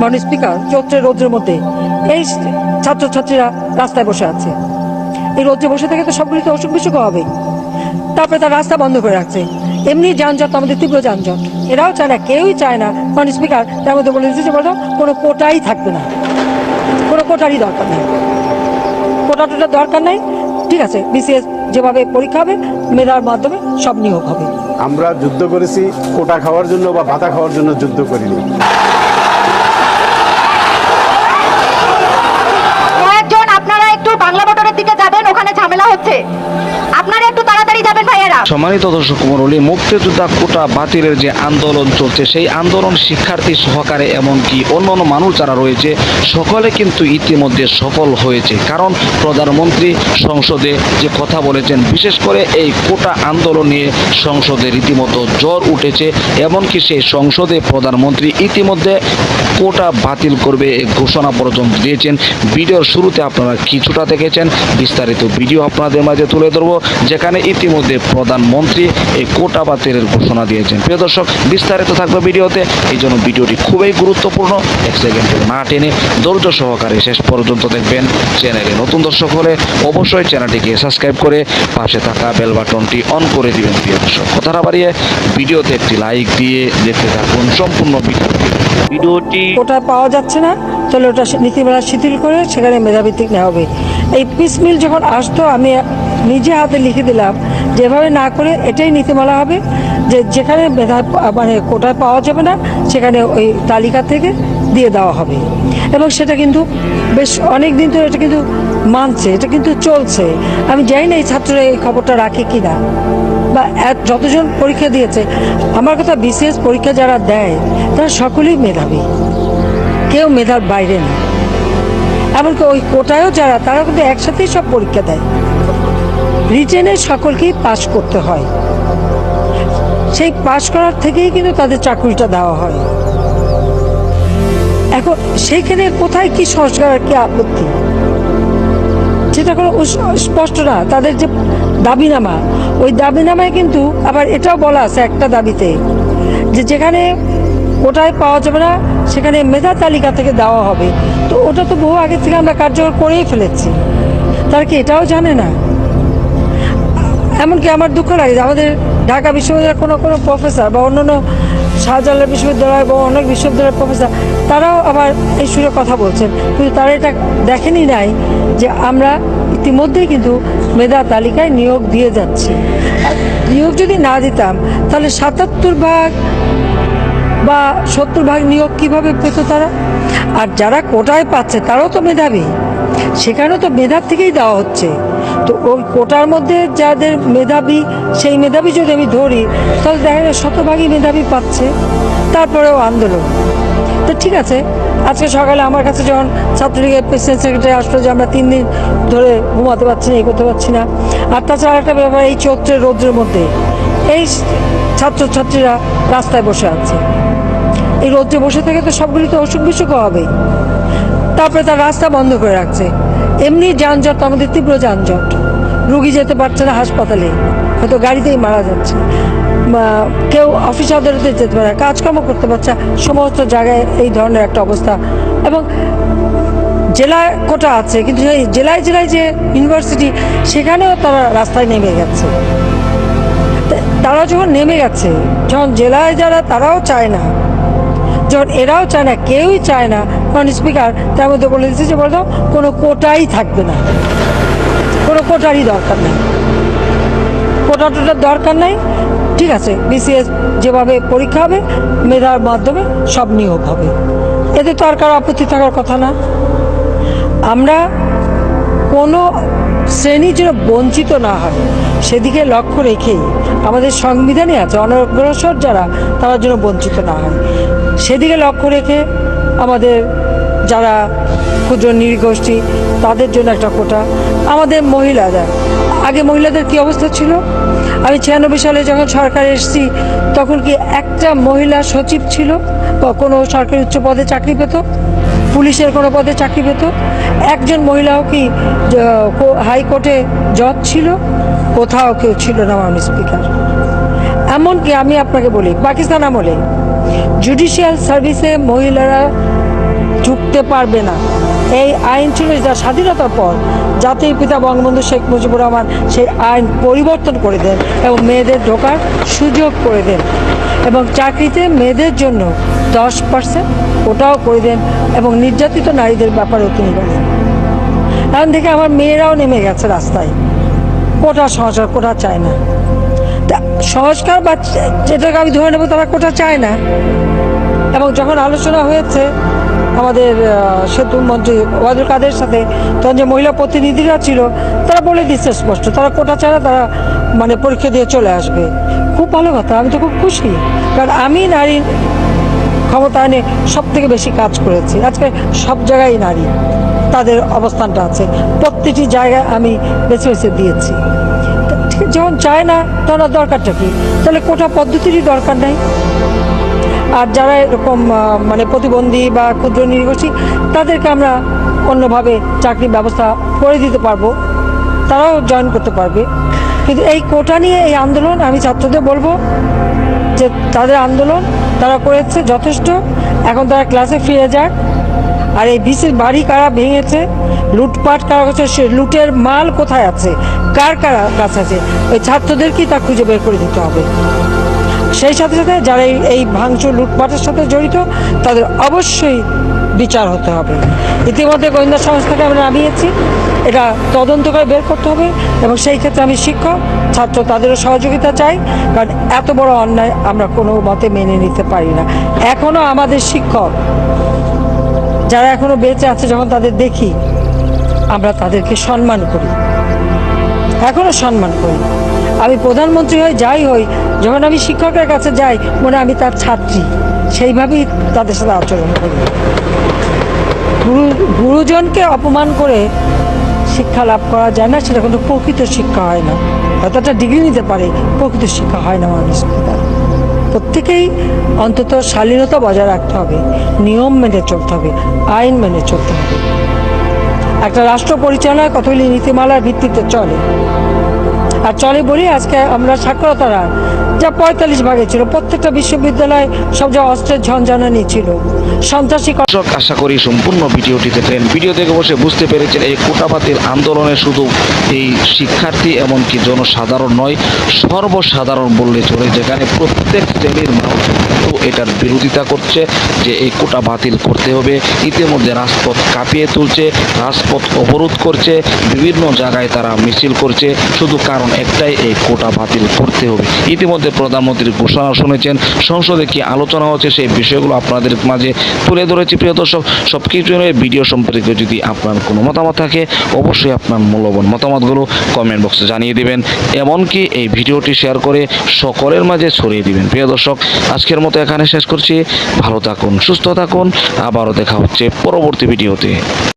মাননীয় স্পিকার, চৈত্রের রৌদ্রের মধ্যে এই ছাত্রছাত্রীরা রাস্তায় বসে আছে। এই রৌদ্রে বসে থেকে তো সবগুলি তো অসুখ বিসুখ হবে। তারপরে তার রাস্তা বন্ধ করে রাখছে। এমনি যানজট, আমাদের তীব্র যানজট। এরাও চায় না, কেউই চায় না, মাননীয় স্পিকার, তার মধ্যে বলে দিচ্ছে বলো, কোনো কোটাই থাকবে না। কোনো কোটারই দরকার নেই। কোটা টোটার দরকার নেই। ঠিক আছে, বিসিএস যেভাবে পরীক্ষা হবে, মেধার মাধ্যমে সব নিয়োগ হবে। আমরা যুদ্ধ করেছি, কোটা খাওয়ার জন্য বা ভাতা খাওয়ার জন্য যুদ্ধ করিনি কয়েকজন আপনারা একটু বাংলা মোটরের দিকে যাবেন ওখানে ঝামেলা হচ্ছে আপনারা একটু তাড়াতাড়ি যাবেন ভাইয়েরা সম্মানিত দর্শক মণ্ডলী, মুক্তিযোদ্ধা কোটা বাতিলের যে আন্দোলন চলছে, সেই আন্দোলন শিক্ষার্থী সহকারে এমনকি অন্য অন্য মানুষ যারা রয়েছে, সকলে কিন্তু ইতিমধ্যে সফল হয়েছে। কারণ প্রধানমন্ত্রী সংসদে যে কথা বলেছেন, বিশেষ করে এই কোটা আন্দোলন নিয়ে সংসদে রীতিমতো জ্বর উঠেছে, এমনকি সেই সংসদে প্রধানমন্ত্রী ইতিমধ্যে কোটা বাতিল করবে ঘোষণা পর্যন্ত দিয়েছেন। ভিডিওর শুরুতে আপনারা কিছুটা দেখেছেন, বিস্তারিত ভিডিও আপনাদের মাঝে তুলে ধরবো, যেখানে ইতিমধ্যে প্রধানমন্ত্রী এই কোটা বাতিলের ঘোষণা দিয়েছেন। প্রিয় দর্শক বিস্তারিত থাকবে ভিডিওতে। এই জন্য ভিডিওটি খুবই গুরুত্বপূর্ণ। এক সেকেন্ড না টেনে ধৈর্য সহকারে শেষ পর্যন্ত দেখবেন চ্যানেলে। নতুন দর্শক হলে অবশ্যই চ্যানেলটিকে সাবস্ক্রাইব করে পাশে থাকা বেল বাটনটি অন করে দিবেন প্রিয় দর্শক। কথাটা বাড়িয়ে ভিডিওতে একটি লাইক দিয়ে দেখতে থাকুন সম্পূর্ণ ভিডিওটি। ভিডিওটি কোটা পাওয়া যাচ্ছে না তাহলে ওটা নীতিমালা শিথিল করে সেখানে মেধাভিত্তিক নেওয়া হবে। এই পিসমিল যখন আসতো আমি নিজে হাতে লিখে দিলাম। যেভাবে না করে এটাই নীতিমালা হবে যে যেখানে মেধা মানে কোটা পাওয়া যাবে না, সেখানে ওই তালিকা থেকে দিয়ে দেওয়া হবে। এবং সেটা কিন্তু বেশ অনেক দিন ধরে এটা কিন্তু মানছে, এটা কিন্তু চলছে। আমি জানি না এই ছাত্ররা এই খবরটা রাখে কি না বা যতজন পরীক্ষা দিয়েছে, আমার কথা বিশেষ পরীক্ষা যারা দেয়, তারা সকলেই মেধাবী। কেউ মেধার বাইরে না। এমনকি ওই কোটায়ও যারা তারা কিন্তু একসাথেই সব পরীক্ষা দেয়। রিটেনে সকলকেই পাশ করতে হয়। সেই পাশ করার থেকেই কিন্তু তাদের চাকরিটা দেওয়া হয়। এখন সেইখানে কোথায় কি সংস্কার কি আপত্তি? সেটা কোনো স্পষ্ট না। তাদের যে দাবিনামা, ওই দাবিনামায় কিন্তু আবার এটাও বলা আছে একটা দাবিতে যে যেখানে কোটায় পাওয়া যাবে না, সেখানে মেধা তালিকা থেকে দেওয়া হবে। তো ওটা তো বহু আগে থেকে আমরা কার্যকর করেই ফেলেছি। তারা কি এটাও জানে না? এমনকি আমার দুঃখ লাগে যে আমাদের ঢাকা বিশ্ববিদ্যালয়ের কোনো কোনো প্রফেসর বা অন্যান্য শাহজালাল বিশ্ববিদ্যালয় বা অনেক বিশ্ববিদ্যালয়ের প্রফেসর তারাও আবার এই সুরে কথা বলছেন। কিন্তু তারা এটা দেখেনি নাই যে আমরা ইতিমধ্যেই কিন্তু মেধা তালিকায় নিয়োগ দিয়ে যাচ্ছি। নিয়োগ যদি না দিতাম, তাহলে সাতাত্তর ভাগ বা সত্তর ভাগ নিয়োগ কীভাবে পেত তারা? আর যারা কোটায় পাচ্ছে, তারাও তো মেধাবী। সেখানেও তো মেধার থেকেই দেওয়া হচ্ছে। তো ওই কোটার মধ্যে যাদের মেধাবী, সেই মেধাবী যদি আমি ধরি, তাহলে দেখা যায় শতভাগই মেধাবী পাচ্ছে। তারপরেও আন্দোলন। তো ঠিক আছে, আজকে সকালে আমার কাছে যখন ছাত্রলীগের প্রেসিডেন্ট সেক্রেটারি আসলো যে আমরা তিন দিন ধরে ঘুমাতে পারছি না এই করতে পারছি না, আর তাছাড়া একটা ব্যাপার, এই চৈত্রের রৌদ্রের মধ্যে এই ছাত্রছাত্রীরা রাস্তায় বসে আছে। এই রোদ্রে বসে থেকে তো সবগুলি তো অসুখ বিসুখ হবে তারপরে তার রাস্তা বন্ধ করে রাখছে। এমনি যানজট, আমাদের তীব্র যানজট। রুগী যেতে পারছে না হাসপাতালে, হয়তো গাড়িতেই মারা যাচ্ছে। কেউ অফিস আদালতে যেতে পারে, কাজকর্ম করতে পারছে। সমস্ত জায়গায় এই ধরনের একটা অবস্থা। এবং জেলায় কোটা আছে, কিন্তু সেই জেলায় জেলায় যে ইউনিভার্সিটি সেখানেও তারা রাস্তায় নেমে গেছে। তারা যখন নেমে গেছে, যখন জেলায় যারা, তারাও চায় না। যখন এরাও চায় না, কেউই চায় না কারণ স্পিকার, তার মধ্যে বলে দিচ্ছে যে বলতো, কোনো কোটাই থাকবে না। কোনো কোটারই দরকার নেই। কোটা টোটার দরকার নেই। ঠিক আছে বিসিএস যেভাবে পরীক্ষা হবে, মেধার মাধ্যমে সব নিয়োগ হবে। এতে তো আর কারও আপত্তি থাকার কথা না। আমরা কোনো শ্রেণি যেন বঞ্চিত না হয়। সেদিকে লক্ষ্য রেখেই আমাদের সংবিধানে আছে, অনগ্রসর যারা, তারা যেন বঞ্চিত না হয়। সেদিকে লক্ষ্য রেখে আমাদের যারা ক্ষুদ্র নৃগোষ্ঠী, তাদের জন্য একটা কোটা। আমাদের মহিলারা। আগে মহিলাদের কি অবস্থা ছিল? আমি ছিয়ানব্বই সালে যখন সরকারে এসেছি, তখন কি একটা মহিলা সচিব ছিল? বা কোনো সরকারি উচ্চ পদে চাকরি পেত? পুলিশের কোনো পদে চাকরি পেত? একজন মহিলাও কি হাইকোর্টে জজ ছিল? কোথাও কেউ ছিল না, মাননীয় স্পিকার। এমনকি আমি আপনাকে বলি, পাকিস্তান আমলে, জুডিশিয়াল সার্ভিসে মহিলারা ঝুঁকতে পারবে না। এই আইন ছিল যা স্বাধীনতার পর। জাতির পিতা বঙ্গবন্ধু শেখ মুজিবুর রহমান সেই আইন পরিবর্তন করে দেন এবং মেয়েদের ঢোকার সুযোগ করে দেন এবং চাকরিতে মেয়েদের জন্য দশ পার্সেন্ট ওটাও করে দেন এবং নির্যাতিত নারীদের ব্যাপারেও তিনি বলেন। এখন থেকে আমার মেয়েরাও নেমে গেছে রাস্তায়। কোটা সংস্কার কোটা চায় না। সংস্কার বা যেটাকে আমি ধরে নেব তারা কোটা চায় না। এবং যখন আলোচনা হয়েছে আমাদের সেতু মন্ত্রী ওয়াদুল কাদের সাথে, তখন যে মহিলা প্রতিনিধিরা ছিল, তারা বলে দিচ্ছে স্পষ্ট, তারা কোটা ছাড়া তারা মানে পরীক্ষা দিয়ে চলে আসবে। খুব ভালো কথা, আমি তো খুব খুশি। কারণ আমি নারীর ক্ষমতায়নে সব থেকে বেশি কাজ করেছি। আজকে সব জায়গায় নারী, তাদের অবস্থানটা আছে। প্রত্যেকটি জায়গায় আমি বেছে বেছে দিয়েছি। যখন চায় না, তখন দরকারটা কি? তাহলে কোটা পদ্ধতিরই দরকার নাই। আর যারা এরকম মানে প্রতিবন্ধী বা ক্ষুদ্র নির্গোষ্ঠী তাদেরকে আমরা অন্যভাবে চাকরির ব্যবস্থা করে দিতে পারব, তারাও জয়েন করতে পারবে। কিন্তু এই কোটা নিয়ে এই আন্দোলন আমি ছাত্রদের বলব যে তাদের আন্দোলন তারা করেছে যথেষ্ট, এখন তারা ক্লাসে ফিরে যাক। আর এই বিশেষ বাড়ি কারা ভেঙেছে, লুটপাট কারা করছে, সে লুটের মাল কোথায় আছে, কার কারা কাছে আছে, ওই ছাত্রদেরকেই তা খুঁজে বের করে দিতে হবে? সেই সাথে সাথে যারা এই- ভাঙচুর লুটপাটের সাথে জড়িত, তাদের অবশ্যই বিচার হতে হবে। ইতিমধ্যে গোয়েন্দা সংস্থাকে আমরা নামিয়েছি। এটা তদন্ত করে বের করতে হবে এবং সেই ক্ষেত্রে আমি শিক্ষক, ছাত্র, তাদেরও সহযোগিতা চাই। কারণ এত বড় অন্যায় আমরা কোনো মতে মেনে নিতে পারি না। এখনও আমাদের শিক্ষক, যারা এখনও বেঁচে আছে, যখন তাদের দেখি, আমরা তাদেরকে সম্মান করি। এখনও সম্মান করি। আমি প্রধানমন্ত্রী হই যাই হই, যখন আমি শিক্ষকের কাছে যাই, মনে আমি তার ছাত্রী। সেইভাবেই তাদের সাথে আচরণ করি। গুরু, গুরুজনকে অপমান করে শিক্ষা লাভ করা যায় না, সেটা কিন্তু প্রকৃত শিক্ষা হয় না। হয়তো একটা ডিগ্রি নিতে পারে, প্রকৃত শিক্ষা হয় না মানুষের প্রত্যেকেই অন্তত শালীনতা বজায় রাখতে হবে, নিয়ম মেনে চলতে হবে, আইন মেনে চলতে হবে। একটা রাষ্ট্র পরিচালনা কতগুলি নীতিমালার ভিত্তিতে চলে। আর চলে বলি আজকে আমরা সাক্ষরতারা, যা পঁয়তাল্লিশ ভাগে ছিল। প্রত্যেকটা বিশ্ববিদ্যালয় সব যা অস্ত্রের ঝঞ্ঝানানি ছিল। সন্ত্রাসী দর্শক, আশা করি সম্পূর্ণ ভিডিওটি দেখলেন। ভিডিও দেখে বসে বুঝতে পেরেছেন, এই কোটাপাতির আন্দোলনে শুধু এই শিক্ষার্থী, এমনকি জনসাধারণ নয়, সর্বসাধারণ বললে চলে, যেখানে প্রত্যেক শ্রেণির মানুষ কিন্তু এটার বিরোধিতা করছে, যে এই কোটা বাতিল করতে হবে। ইতিমধ্যে রাজপথ কাঁপিয়ে তুলছে, রাজপথ অবরোধ করছে, বিভিন্ন জায়গায় তারা মিছিল করছে। শুধু কারণ একটাই এই কোটা বাতিল করতে হবে। ইতিমধ্যে প্রধানমন্ত্রীর ঘোষণা শুনেছেন, সংসদে কি আলোচনা হচ্ছে সেই বিষয়গুলো আপনাদের মাঝে তুলে ধরেছি। প্রিয় দর্শক সব কিছু নিয়ে ভিডিও সম্পর্কে যদি আপনার কোনো মতামত থাকে, অবশ্যই আপনার মূল্যবান মতামতগুলো কমেন্ট বক্সে জানিয়ে দিবেন। এমনকি এই ভিডিওটি শেয়ার করে সকলের মাঝে ছড়িয়ে দিবেন। প্রিয় দর্শক, আজকের মতো এখানে শেষ করছি। ভালো থাকুন, সুস্থ থাকুন। আবারও দেখা হচ্ছে পরবর্তী ভিডিওতে।